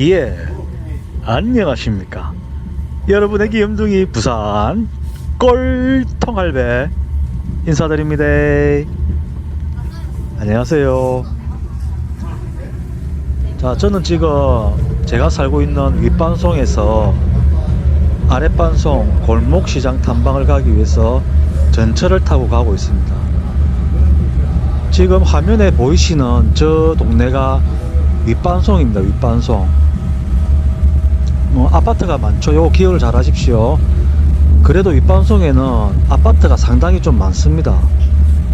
예, 안녕하십니까. 여러분의 귀염둥이 부산 꼴통할배 인사드립니다. 안녕하세요. 자, 저는 지금 제가 살고 있는 윗반송에서 아랫반송 골목시장 탐방을 가기 위해서 전철을 타고 가고 있습니다. 지금 화면에 보이시는 저 동네가 윗반송입니다. 윗반송. 뭐 아파트가 많죠. 요 기억을 잘 하십시오. 그래도 윗반송에는 아파트가 상당히 좀 많습니다.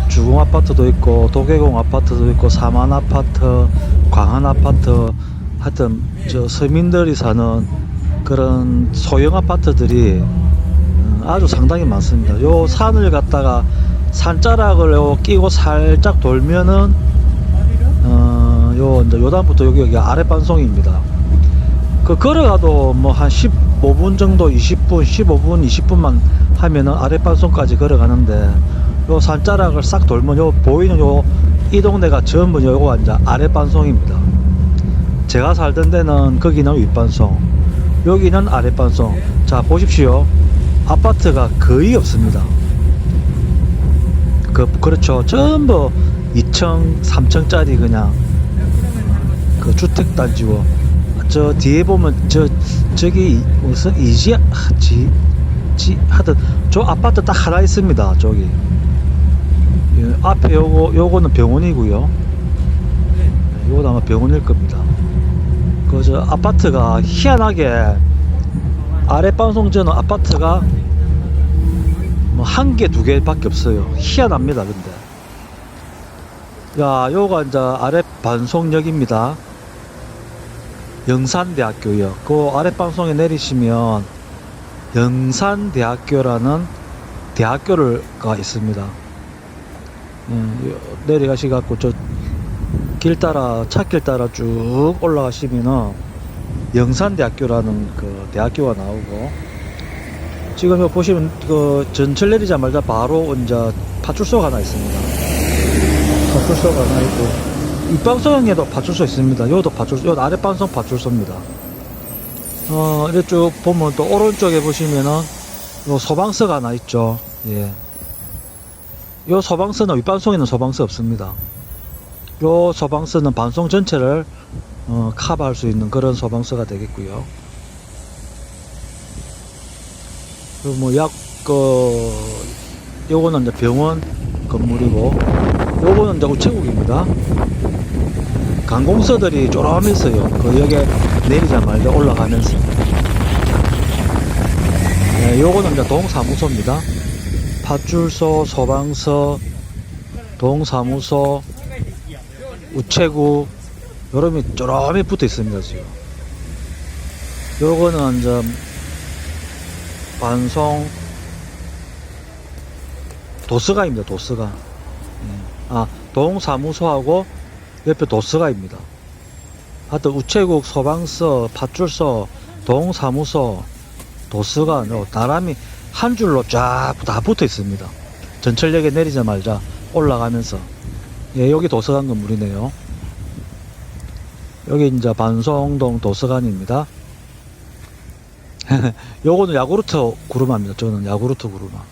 주공 아파트도 있고 도계공 아파트도 있고 사만 아파트, 광안 아파트 하여튼 저 서민들이 사는 그런 소형 아파트들이 음, 아주 상당히 많습니다. 요 산을 갖다가 산자락을 요 끼고 살짝 돌면은 어, 요 이제 요단부터 여기 여기 아랫 반송입니다. 그 걸어가도 뭐 한 15분 정도 20분 15분 20분만 하면은 아랫반송까지 걸어가는데 요 산자락을 싹 돌면 요 보이는 요 이 동네가 전부 요거 이제 아랫반송입니다. 제가 살던 데는 거기는 윗반송 여기는 아랫반송. 자 보십시오. 아파트가 거의 없습니다. 그 그렇죠. 전부 2층 3층짜리 그냥 그 주택 단지고 저 뒤에 보면 저 저기 무슨 이지 지, 지 하여튼 저 아파트 딱 하나 있습니다 저기. 예, 앞에 요거 요거는 병원이고요. 네, 요건 아마 병원일 겁니다. 그 저 아파트가 희한하게 아랫방송전은 아파트가 뭐 한 개 두 개밖에 없어요. 희한합니다 근데. 야 요가 이제 아랫반송역입니다 영산대학교요. 그 아랫방송에 내리시면 영산대학교라는 대학교가 있습니다. 예, 요- 내려가시갖고 저 길 따라 차길 따라 쭉 올라가시면은 영산대학교라는 그 대학교가 나오고 지금 여기 보시면 그 전철 내리자마자 바로 이제 파출소가 하나 있습니다. 파출소가 하나 있고 입방송에도 파출소 있습니다. 여기도 파출소, 요 아랫방송 파출소입니다. 어, 쭉 보면 또 오른쪽에 보시면은 요 소방서가 하나 있죠. 예. 요 소방서는 윗방송에는 소방서 없습니다. 요 소방서는 반송 전체를 어, 커버할 수 있는 그런 소방서가 되겠고요. 그리고 뭐 약, 그, 요거는 이제 병원 건물이고, 요거는 이제 우체국입니다. 관공서들이 쪼라미 있어요. 그 역에 내리자마자 올라가면서. 네, 요거는 이제 동사무소입니다. 파출소, 소방서, 동사무소, 우체국 여름이 쪼라미 붙어 있습니다 지금 요거는 이제 반송 도스가입니다 도스가 예. 아 동사무소하고 옆에 도스가입니다 하여튼 우체국 소방서 파출소 동사무소 도스가 요 나란히 한 줄로 쫙 다 붙어 있습니다 전철역에 내리자마자 올라가면서 예, 여기 도서관 건물이네요. 여기 이제 반송동 도서관입니다. 요거는 야구르트 구르마입니다. 저는 야구르트 구르마.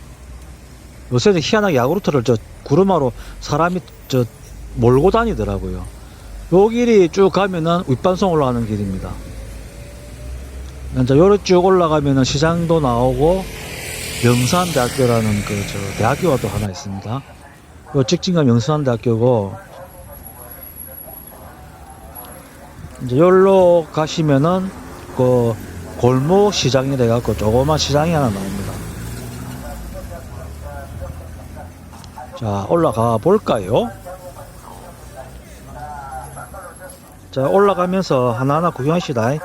요새는 희한하게 야구르트를 저 구르마로 사람이 저 몰고 다니더라고요. 요 길이 쭉 가면은 윗반송 올라가는 길입니다. 이제 요로 쭉 올라가면은 시장도 나오고 영산대학교라는 그 저 대학교가 또 하나 있습니다. 그 직진감 영산대학교고 이제 여기로 가시면은 그 골목 시장이 돼갖고 조그만 시장이 하나 나옵니다. 자 올라가 볼까요? 자 올라가면서 하나하나 구경하시다.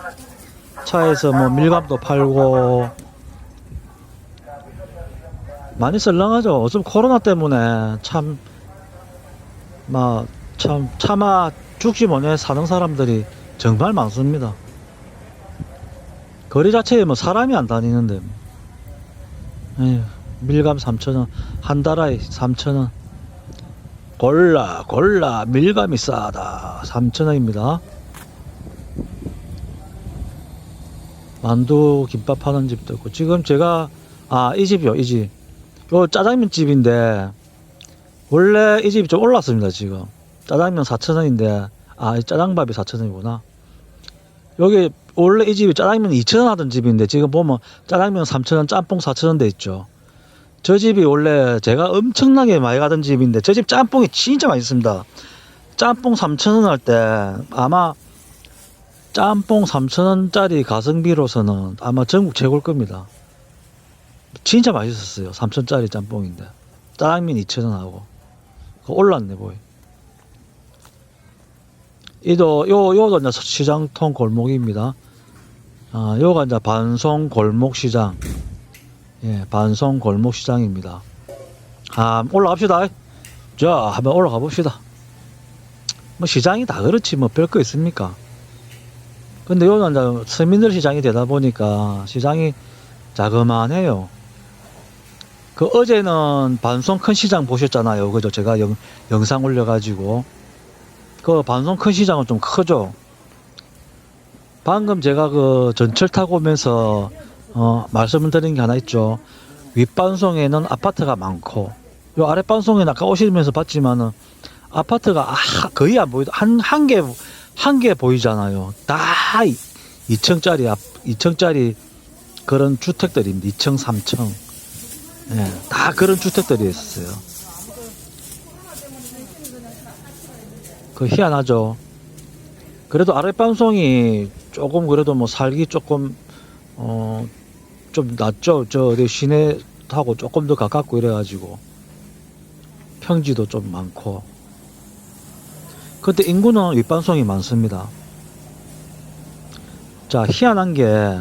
차에서 뭐 밀감도 팔고 많이 썰렁하죠. 요즘 코로나 때문에 참, 막, 참, 차마 죽지 못해 사는 사람들이 정말 많습니다. 거리 자체에 뭐 사람이 안 다니는데. 에휴, 밀감 3,000원, 한 달에 3,000원. 골라, 골라, 밀감이 싸다. 3,000원입니다. 만두 김밥 하는 집도 있고 지금 제가 아 이 집이요 이 집. 요 짜장면 집인데 원래 이 집이 좀 올랐습니다 지금. 짜장면 4,000원인데 아, 이 짜장밥이 4,000원이구나. 여기 원래 이 집이 짜장면 2,000원 하던 집인데 지금 보면 짜장면 3,000원, 짬뽕 4,000원 돼 있죠. 저 집이 원래 제가 엄청나게 많이 가던 집인데 저 집 짬뽕이 진짜 맛있습니다. 짬뽕 3,000원 할 때 아마 짬뽕 3,000원짜리 가성비로서는 아마 전국 최고일 겁니다. 진짜 맛있었어요. 3,000원짜리 짬뽕인데. 짜장면 2,000원 하고. 그거 올랐네, 보이. 이도 요 요도 이제 시장통 골목입니다. 아, 요가 이제 반송 골목 시장. 예, 반송 골목 시장입니다. 아, 올라갑시다. 자, 한번 올라가 봅시다. 뭐 시장이 다 그렇지 뭐 별거 있습니까? 근데 요는 서민들 시장이 되다 보니까 시장이 자그만해요. 그 어제는 반송 큰 시장 보셨잖아요. 그죠? 제가 영, 영상 올려가지고. 그 반송 큰 시장은 좀 크죠. 방금 제가 그 전철 타고 오면서 어, 말씀을 드린 게 하나 있죠. 윗반송에는 아파트가 많고 요 아랫반송에는 아까 오시면서 봤지만은 아파트가 아, 거의 안 보이도 한한 개 한 개 보이잖아요. 다 2층짜리 앞 2층짜리 그런 주택들입니다. 2층, 3층. 예, 다 그런 주택들이 있었어요. 그 희한하죠. 그래도 아랫방송이 조금 그래도 뭐 살기 조금 어 좀 낫죠. 저 어디 시내하고 조금 더 가깝고 이래가지고 평지도 좀 많고. 근데 인구는 윗반송이 많습니다. 자 희한한 게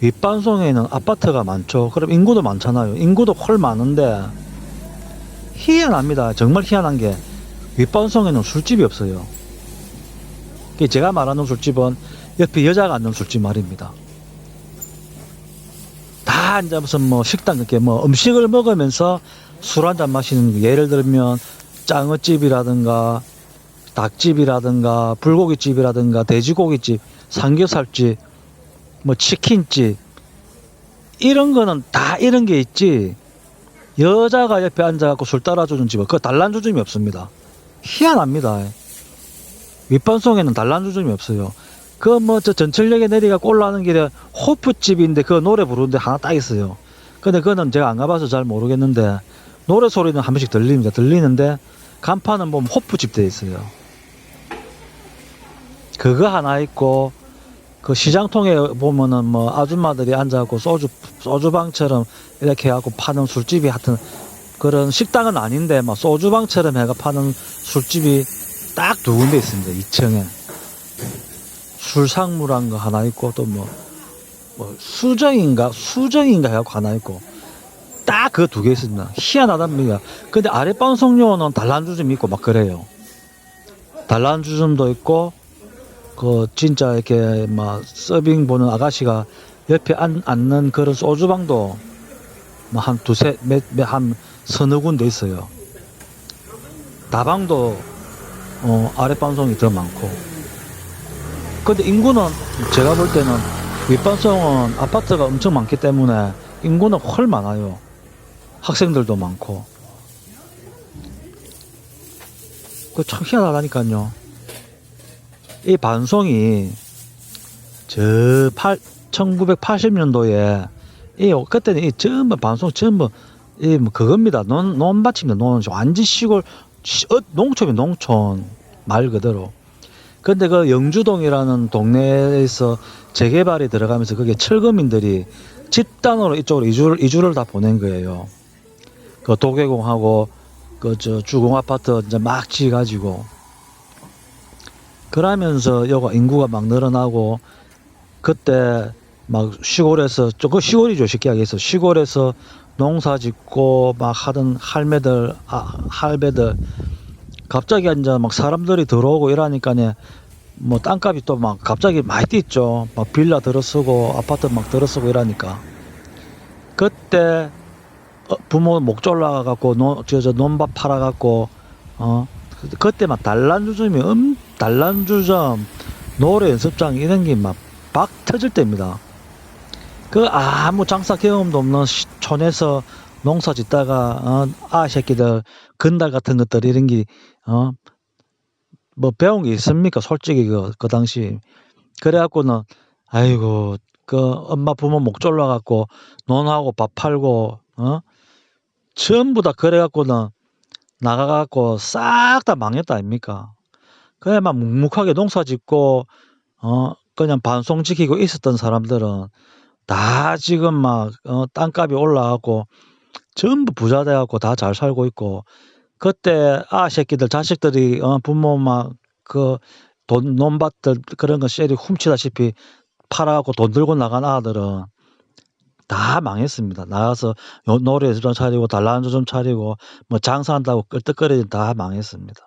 윗반송에는 아파트가 많죠. 그럼 인구도 많잖아요. 인구도 훨 많은데 희한합니다. 정말 희한한 게 윗반송에는 술집이 없어요. 제가 말하는 술집은 옆에 여자가 앉는 술집 말입니다. 다 앉아 무슨 뭐 식당 이렇게 뭐 음식을 먹으면서 술 한 잔 마시는 거. 예를 들면 짱어집이라든가 닭집이라든가 불고기집이라든가 돼지고기집 삼겹살집 뭐 치킨집. 이런 거는 다 이런 게 있지. 여자가 옆에 앉아갖고 술 따라주는 집은 그 단란주점이 없습니다. 희한합니다. 윗반송에는 단란주점이 없어요 그 뭐 저 전철역에 내려가고 올라가는 길에 호프집인데 그 노래 부르는데 하나 딱 있어요. 근데 그거는 제가 안 가봐서 잘 모르겠는데 노래 소리는 한 번씩 들립니다. 들리는데 간판은 보면 호프집 돼 있어요. 그거 하나 있고 그 시장통에 보면은 뭐 아줌마들이 앉아갖고 소주 소주방처럼 이렇게 해갖고 파는 술집이 하여튼 그런 식당은 아닌데 막 소주방처럼 해가 파는 술집이 딱 두 군데 있습니다. 2층에 술상무란 거 하나 있고 또 뭐 뭐 수정인가 수정인가 해갖고 하나 있고 딱 그 두 개 있습니다. 희한하답니다. 근데 아랫방송료는 단란주점 있고 막 그래요. 단란주점도 있고 그 진짜 이렇게 막 서빙 보는 아가씨가 옆에 앉, 앉는 그런 소주방도 뭐 한 두세 몇한 서너 군데 있어요. 다방도 어, 아랫방송이 더 많고. 근데 인구는 제가 볼 때는 윗방송은 아파트가 엄청 많기 때문에 인구는 훨 많아요. 학생들도 많고. 그참 희한하다니까요. 이 반송이 저 8, 1980년도에 이 그때는 이 전부 반송 전부 이 뭐 그겁니다. 논 논밭입니다. 논 완전 시골 시- 어, 농촌이 농촌 말 그대로. 근데 그 영주동이라는 동네에서 재개발이 들어가면서 그게 철거민들이 집단으로 이쪽으로 이주를 이주를 다 보낸 거예요. 그 도계공하고 그 저 주공 아파트 이제 막 지어가지고 그러면서 여가 인구가 막 늘어나고 그때 막 시골에서 조금 시골이죠 쉽게 얘기해서 시골에서 농사 짓고 막 하던 할매들 아, 할배들 갑자기 이제 막 사람들이 들어오고 이러니까네 뭐 땅값이 또 막 갑자기 많이 뛰죠. 막 빌라 들어서고 아파트 막 들어서고 이러니까. 그때 어, 부모 목 졸라갖고 저저 논밭 팔아갖고 어 그- 그때 막 단란주점이 음 단란주점 노래 연습장 이런 게 막 박 터질 때입니다. 그 아무 장사 경험도 없는 시- 촌에서 농사 짓다가 어, 아 새끼들 건달 같은 것들 이런 게어뭐 배운 게 있습니까? 솔직히 그, 그 당시 그래갖고는 아이고 그 엄마 부모 목 졸라갖고 논하고 밥 팔고 어 전부 다 그래갖고는 나가갖고 싹 다 망했다 아닙니까? 그래 막 묵묵하게 농사 짓고 어 그냥 반송 지키고 있었던 사람들은 다 지금 막 어, 땅값이 올라가고 전부 부자 돼갖고 다 잘 살고 있고 그때 아 새끼들 자식들이 어, 부모 막 그 돈 논밭들 그런 거 쉐리 훔치다시피 팔아갖고 돈 들고 나간 아들은 다 망했습니다. 나가서 요- 노래도 좀 차리고 달란도 좀 차리고 뭐 장사한다고 끌떡거리지 다 망했습니다.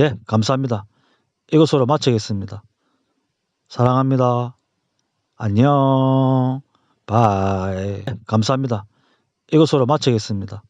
예, 감사합니다. 이것으로 마치겠습니다. 사랑합니다. 안녕. 바이. 감사합니다. 이것으로 마치겠습니다.